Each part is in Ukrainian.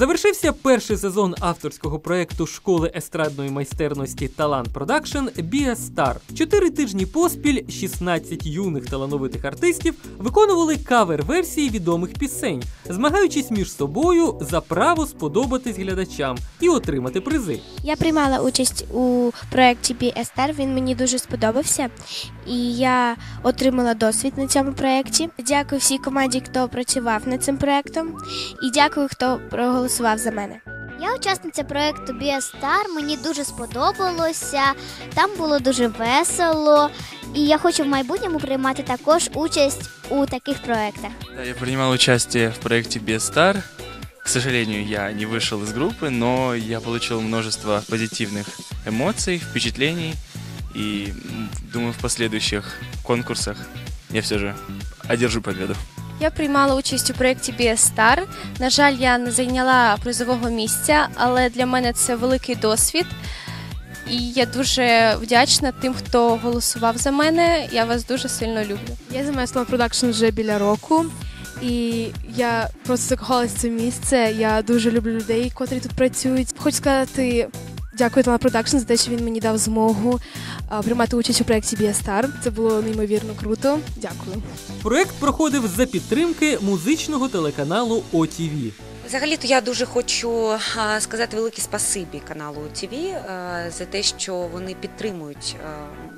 Завершився перший сезон авторського проекту школи естрадної майстерності Талант Продакшн Стар. Чотири тижні поспіль 16 юних талановитих артистів виконували кавер-версії відомих пісень, змагаючись між собою за право сподобатись глядачам і отримати призи. Я приймала участь у проєкті BSR, він мені дуже сподобався, і я отримала досвід на цьому проєкті. Дякую всій команді, хто працював над цим проєктом, і дякую, хто проголосував за мене. Я учасниця проєкту Біостар. Мені дуже сподобалося. Там було дуже весело, і я хочу в майбутньому приймати також участь у таких проєктах. Да, я принимал участие в проекте Бестар. К сожалению, я не вышел из группы, но я получил множество позитивных эмоций, впечатлений. И м, думаю, в последующих конкурсах я все же одержу победу. Я приймала участь у проєкті Біестар. На жаль, я не зайняла призового місця, але для мене це великий досвід. І я дуже вдячна тим, хто голосував за мене. Я вас дуже сильно люблю. Я займаюся Production вже біля року, і я просто закохалася в це місце. Я дуже люблю людей, котрі тут працюють. Хочу сказати дякую Talent Production за те, що він мені дав змогу а, приймати участь у проєкті Біастар. Це було неймовірно круто. Дякую. Проект проходив за підтримки музичного телеканалу OTV. Взагалі-то я дуже хочу а, сказати велике спасибі каналу ТВ за те, що вони підтримують а,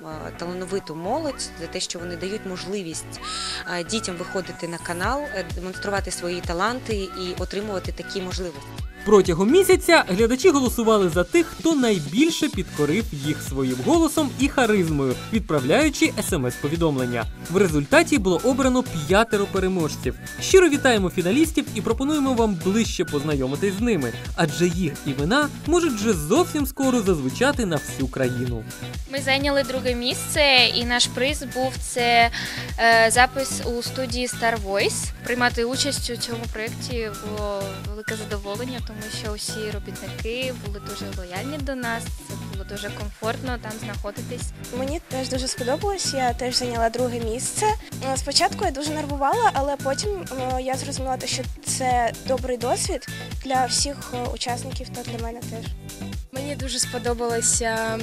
а, талановиту молодь, за те, що вони дають можливість а, дітям виходити на канал, е, демонструвати свої таланти і отримувати такі можливості. Протягом місяця глядачі голосували за тих, хто найбільше підкорив їх своїм голосом і харизмою, відправляючи смс-повідомлення. В результаті було обрано п'ятеро переможців. Щиро вітаємо фіналістів і пропонуємо вам ближче познайомитись з ними, адже їх імена можуть вже зовсім скоро зазвучати на всю країну. Ми зайняли друге місце, і наш приз був це е, запис у студії Star Voice. Приймати участь у цьому проєкті було велике задоволення, тому що усі робітники були дуже лояльні до нас. Це було дуже комфортно там знаходитись. Мені теж дуже сподобалось. Я теж зайняла друге місце. Е, Спочатку я дуже нервувала, але потім е, я зрозуміла, те, що це добрий досвід для всіх е, учасників та для мене теж. Мені дуже сподобалося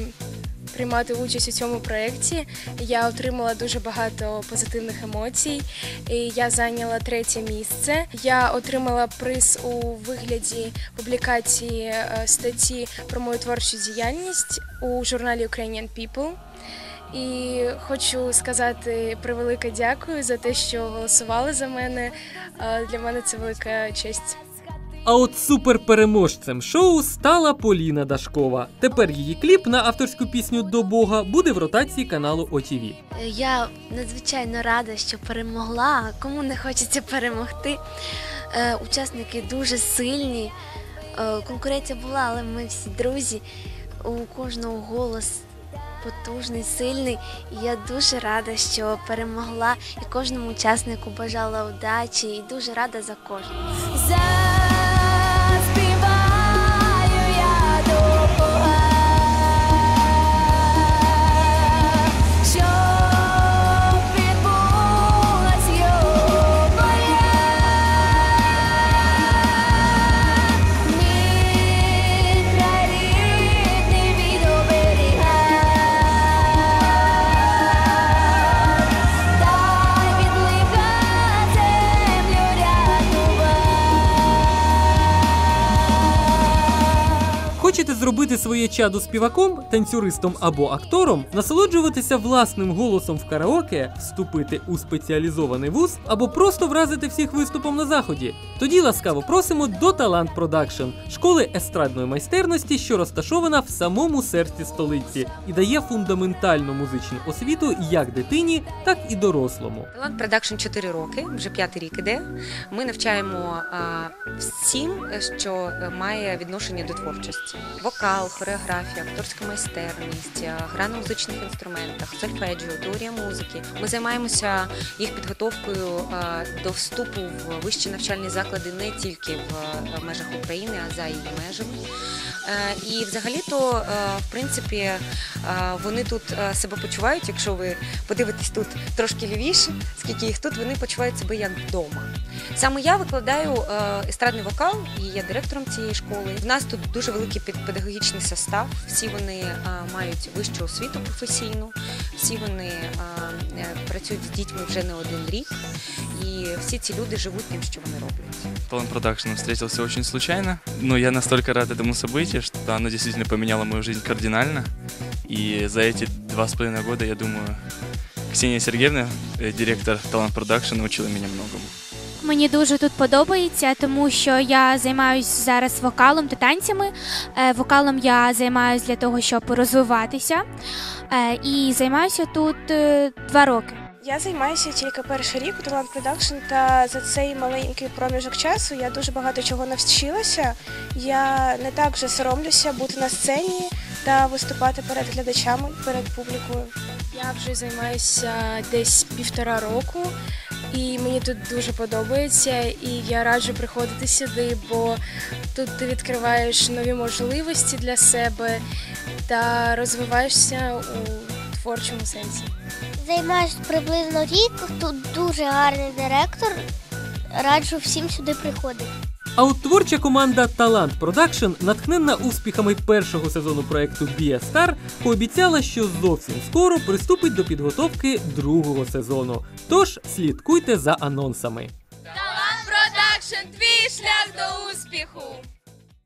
приймати участь у цьому проєкті. Я отримала дуже багато позитивних емоцій. І я зайняла третє місце. Я отримала приз у вигляді публікації е, статті про мою творчу діяльність у журналі Ukrainian People. І хочу сказати превелике дякую за те, що голосували за мене. Е, Для мене це велика честь. А от суперпереможцем шоу стала Поліна Дашкова. Тепер її кліп на авторську пісню до Бога буде в ротації каналу OTV. Я надзвичайно рада, що перемогла. Кому не хочеться перемогти. Е, Учасники дуже сильні. Е, Конкуренція була, але ми всі друзі. У кожного голос потужний, сильний. І я дуже рада, що перемогла і кожному учаснику бажала удачі і дуже рада за кожного. Зробити своє чадо співаком, танцюристом або актором, насолоджуватися власним голосом в караоке, вступити у спеціалізований вуз або просто вразити всіх виступом на заході? Тоді ласкаво просимо до Талант Продакшн, школи естрадної майстерності, що розташована в самому серці столиці і дає фундаментальну музичну освіту як дитині, так і дорослому. Талант Продакшн 4 роки, вже п'ятий рік іде. Ми навчаємо а, всім, що має відношення до творчості. Вокал, хореографія, акторська майстерність, е, гра на музичних інструментах, сольфеджіо, теорія музики. Ми займаємося їх підготовкою е, до вступу в вищі навчальні заклади не тільки в е, межах України, а за її межами. І взагалі-то, в принципі, вони тут себе почувають, якщо ви подивитесь тут трошки лівіше, скільки їх тут, вони почувають себе як вдома. Саме я викладаю естрадний вокал і є директором цієї школи. В нас тут дуже великий пед- педагогічний состав. Всі вони е, мають вищу освіту професійну, всі вони е, е, працюють з дітьми вже не один рік, і всі ці люди живуть тим, що вони роблять. Talent Production встретился очень случайно, но я настолько рад этому событию, что оно действительно поменяло мою жизнь кардинально. И за эти два с половиной года, я думаю, Ксения Сергеевна, э, директор Talent Production, научила меня многому. Мені дуже тут подобається, тому що я займаюся зараз вокалом та танцями. Е, Вокалом я займаюся для того, щоб розвиватися. Е, І займаюся тут е, два роки. Я займаюся тільки перший рік у Talent Production, та за цей маленький проміжок часу я дуже багато чого навчилася. Я не так вже соромлюся бути на сцені та виступати перед глядачами, перед публікою. Я вже займаюся десь півтора року, і мені тут дуже подобається. І я раджу приходити сюди, бо тут ти відкриваєш нові можливості для себе та розвиваєшся у творчому сенсі. Займаюся приблизно рік. Тут дуже гарний директор. Раджу всім сюди приходити. А от творча команда Талант Продакшн, натхненна успіхами першого сезону проекту a Star, пообіцяла, що зовсім скоро приступить до підготовки другого сезону. Тож слідкуйте за анонсами. Талант Продакшн, твій шлях до успіху!